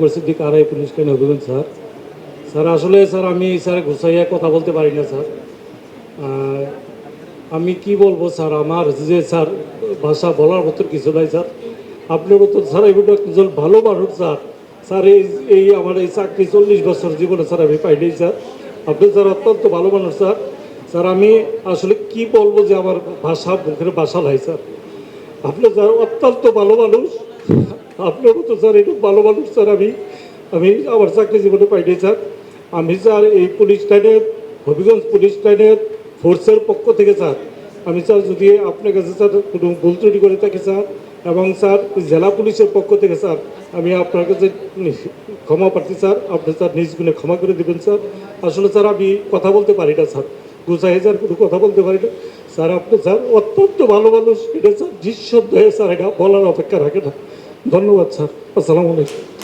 পরিস্থিতি আড়াই পুলিশ কেন হবেন স্যার। স্যার, আসলে, স্যার, আমি, স্যার, ঘুষাইয়া কথা বলতে পারি না, স্যার। আমি কি বলব, স্যার? আমার যে, স্যার, ভাষা বলার মতো কিছু নাই, স্যার। আপনার মতো, স্যার এগুলো ভালো মানুষ, স্যার। স্যার, এই এই আমার এই চাকরি চল্লিশ বছর জীবনে, স্যার, আমি পাইনি স্যার। আপনি, স্যার, অত্যন্ত ভালো মানুষ, স্যার। স্যার, আমি আসলে কি বলব যে আমার ভাষা, মুখের ভাষা নাই, স্যার। আপনি, স্যার, অত্যন্ত ভালো মানুষ। আপনার মতো স্যার, এরকম ভালো মানুষ স্যার আমি। আমি আমার চাকরি জীবনে পাইনি স্যার। আমি স্যার এই পুলিশ লাইনের, হবিগঞ্জ পুলিশ লাইনের ফোর্সের পক্ষ থেকে স্যার। আমি স্যার যদি আপনার কাছে স্যার কোনো ভুল ত্রুটি করে থাকি স্যার, এবং স্যার জেলা পুলিশের পক্ষ থেকে স্যার, আমি আপনার কাছে ক্ষমা প্রার্থী স্যার। আপনি স্যার নিজ গুণে ক্ষমা করে দেবেন স্যার। আসলে স্যার আমি কথা বলতে পারি না স্যার। গুছাই স্যার কোনো কথা বলতে পারি না। স্যার, আপনি স্যার অত্যন্ত ভালো মানুষ। এটা স্যার নিঃসন্দেহে স্যার, এটা বলার অপেক্ষা রাখে না। ধন্যবাদ স্যার। আসসালামু আলাইকুম।